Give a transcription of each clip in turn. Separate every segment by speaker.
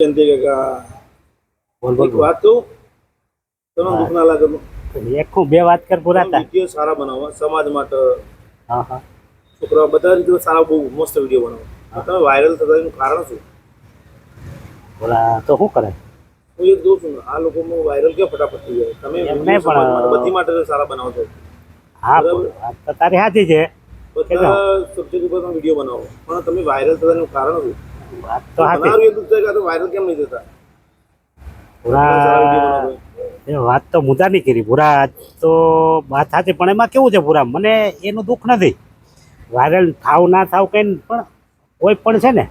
Speaker 1: જયંતિ કાકા
Speaker 2: બોલ બોલ
Speaker 1: એક વાત. કહું તમને દુઃખ ના લાગે
Speaker 2: એક હું બે વાત કર પૂરા
Speaker 1: વીડિયો સારા બનાવો સમાજ માટે
Speaker 2: હા હા.
Speaker 1: છોકરાઓ બધા રીતે સારા બહુ મસ્ત વીડિયો બનાવો. તમે વાયરલ થતા એનું કારણ શું?
Speaker 2: બોલા તો શું કરે?
Speaker 1: હું એક જોઉં છું આ લોકોનું વાયરલ કેમ ફટાફટ થઈ જાય? તમે
Speaker 2: એમને પણ-
Speaker 1: માટે બધી માટે સારા બનાવો છો.
Speaker 2: હા તારી સાચી છે.
Speaker 1: બધા સબ્જેક્ટ ઉપર તમે વીડિયો બનાવો. પણ તમે વાયરલ થતાનું કારણ શું?
Speaker 2: તો સાચી
Speaker 1: બનાવ્યું એટલું જ છે કે આ તો વાયરલ કેમ નહીં થતા?
Speaker 2: પૂરા એ વાત તો મુદા નહીં કરી. પૂરા તો વાત સાચી પણ એમાં કેવું છે પૂરા? મને એનું દુઃખ નથી. વાયરલ થાવ ના થાવ કંઈ પણ કોઈ પણ છે ને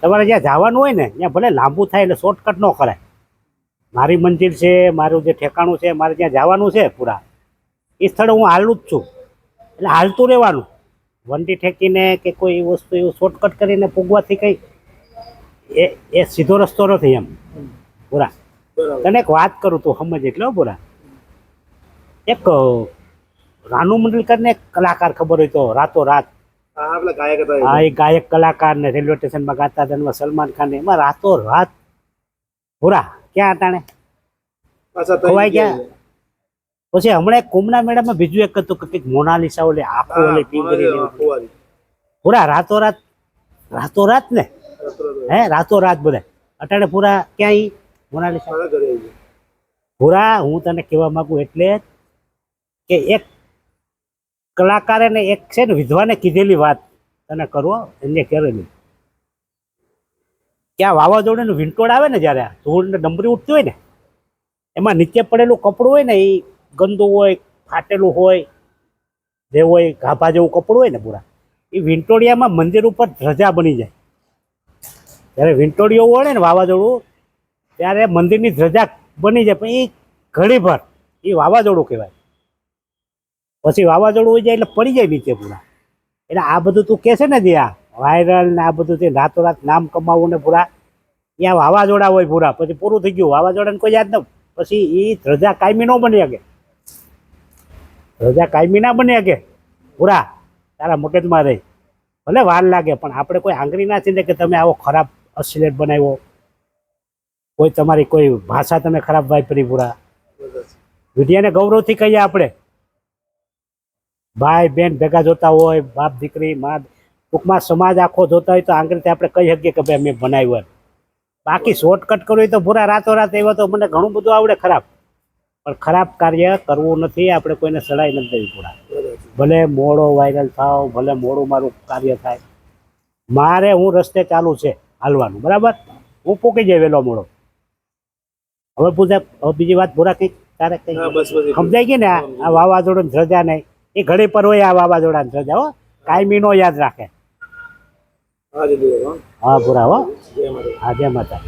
Speaker 2: તમારે જ્યાં જવાનું હોય ને ત્યાં ભલે લાંબુ થાય એટલે શોર્ટકટ ન કરાય. મારી મંજિલ છે મારું જે ઠેકાણું છે મારે જ્યાં જવાનું છે પૂરા એ સ્થળે હું હાલું જ છું. એટલે હાલતું રહેવાનું. વંટી ઠેકીને કે કોઈ વસ્તુ એવું શોર્ટકટ કરીને પૂગવાથી કંઈ એ એ સીધો રસ્તો નથી એમ. પૂરા તને એક વાત કરું તું સમજ એટલે પૂરા એક રાનુ મંડલ કરીને એક કલાકાર ખબર હોય તો રાતો રાત.
Speaker 1: હા એ.
Speaker 2: ગાયક કલાકાર ને રેલવે સ્ટેશનમાં ગાતા હતા એમાં સલમાન ખાન એમાં રાતો રાત. પૂરા ક્યાં
Speaker 1: પાછા તઈ
Speaker 2: ગયા? પછી હમણાં કુંભના મેળામાં બીજું એક હતું કે કંઈક મોનાલિસા ઓલે આખો ઓલે પીંગળી ને પૂરા રાતો રાત રાતો રાત ને? હે રાતો રાત બધા. અટાણે પૂરા ક્યાંય? મોનાલિસા. પૂરા હું તને કહેવા માંગુ એટલે કે એક કલાકારે ને એક છે ને વિધવાને કીધેલી વાત. તને કરવો એને કરેલી કે આ વાવાઝોડાનું વિંટોળ આવે ને જ્યારે ધૂળ ને ડમરી ઉઠતી હોય ને એમાં નીચે પડેલું કપડું હોય ને એ ગંદુ હોય, ફાટેલું હોય, જે હોય ગાભા જેવું કપડું હોય ને પૂરા, એ વિંટોળિયામાં મંદિર ઉપર ધ્વજા બની જાય. જ્યારે વિંટોળિયો વળે ને વાવાઝોડું, ત્યારે મંદિરની ધ્વજા બની જાય, પણ એ ઘડીભર, એ વાવાઝોડું કહેવાય. પછી વાવાઝોડું હોય જાય એટલે પડી જાય નીચે પૂરા. એટલે આ બધું તું કહે છે ને જે આ વાયરલ ને આ બધું જે રાતોરાત નામ કમાવું ને પૂરા, ત્યાં વાવાઝોડા હોય પૂરા, પછી પૂરું થઈ ગયું. વાવાઝોડાને કોઈ યાદ ન પછી એ ધ્રજા કાયમી ન બની શકે. ધ્વજા કાયમી ના બન્યા કે? પૂરા તારા મગજમાં રહી. ભલે વાર લાગે, પણ આપણે કોઈ આંગળી ના ચીંધે કે તમે આવો ખરાબ અશ્લીલ બનાવ્યો. કોઈ તમારી કોઈ ભાષા તમે ખરાબ વાપરી પૂરા મીડિયાને ગૌરવથી કહીએ આપણે. ભાઈ, બેન ભેગા જોતા હોય, બાપ, દીકરી, મા, ટૂંકમાં સમાજ આખો જોતા હોય તો આંગળીથી આપણે કહી શકીએ કે ભાઈ મેં બનાવ્યું બાકી શોર્ટકટ કરવું હોય તો પૂરા રાતોરાત એવા તો મને ઘણું બધું આવડે ખરાબ. પણ ખરાબ કાર્ય કરવું નથી આપણે કોઈને સડાઈ નથી દેવી પૂરા. ભલે મોડો વાયરલ થાવ ભલે મોડું મારું કાર્ય થાય. મારે હું રસ્તે ચાલુ છે હાલવાનું બરાબર? હું પૂકી જાય વહેલો મોડો. હવે પૂછે હવે બીજી વાત પૂરા કંઈક? તારે કંઈક. સમજાય ગઈ ને આ વાવાઝોડું ધ્રજા નહીં એ ઘડી પર હોય આ વાવાઝોડા ધ્રજા હો. કાયમી નો યાદ રાખે.
Speaker 1: હા
Speaker 2: પૂરા હો. હા જય માતા